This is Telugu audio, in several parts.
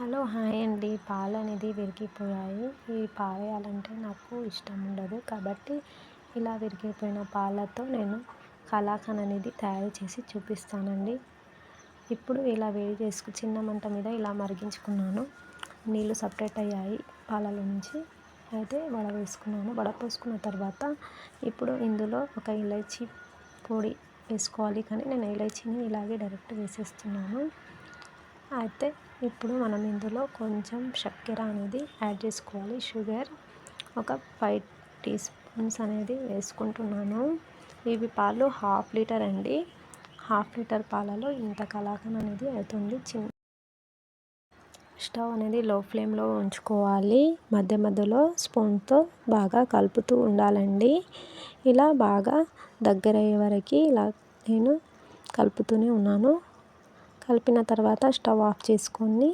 హలో హాయ్ అండి. పాలు అనేది విరిగిపోయాయి. ఇవి పారేయాలంటే నాకు ఇష్టం ఉండదు కాబట్టి ఇలా విరిగిపోయిన పాలతో నేను కలాకండ్ అనేది తయారు చేసి చూపిస్తానండి. ఇప్పుడు ఇలా వేడి చేసుకు చిన్న మంట మీద ఇలా మరిగించుకున్నాను. నీళ్ళు సపరేట్ అయ్యాయి పాలలో నుంచి. అయితే వడ వేసుకున్నాను. వడ పోసుకున్న తర్వాత ఇప్పుడు ఇందులో ఒక ఇలైచీ పొడి వేసుకోవాలి. కానీ నేను ఇలైచీని ఇలాగే డైరెక్ట్ వేసేస్తున్నాను. అయితే ఇప్పుడు మనం ఇందులో కొంచెం చక్కెర అనేది యాడ్ చేసుకోవాలి. షుగర్ ఒక ఫైవ్ టీ స్పూన్స్ అనేది వేసుకుంటున్నాను. ఇవి పాలు హాఫ్ లీటర్ అండి. హాఫ్ లీటర్ పాలలో ఇంత కలాకం అనేది అవుతుంది. చిన్న స్టవ్ అనేది లో ఫ్లేమ్లో ఉంచుకోవాలి. మధ్య మధ్యలో స్పూన్తో బాగా కలుపుతూ ఉండాలండి. ఇలా బాగా దగ్గర అయ్యే వరకు ఇలా నేను కలుపుతూనే ఉన్నాను. కలిపిన తర్వాత స్టవ్ ఆఫ్ చేసుకొని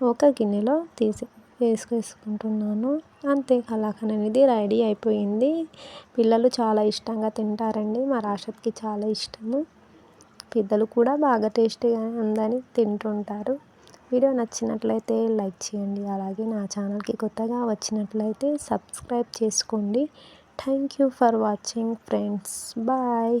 ఒక గిన్నెలో తీసి వేసుకేసుకుంటున్నాను అంతే కలాఖండ్ అనేది రెడీ అయిపోయింది. పిల్లలు చాలా ఇష్టంగా తింటారండి. మా రాషద్కి చాలా ఇష్టము. పెద్దలు కూడా బాగా టేస్టీగా ఉందని తింటుంటారు. వీడియో నచ్చినట్లయితే లైక్ చేయండి. అలాగే నా ఛానల్కి కొత్తగా వచ్చినట్లయితే సబ్స్క్రైబ్ చేసుకోండి. Thank you for watching friends. Bye.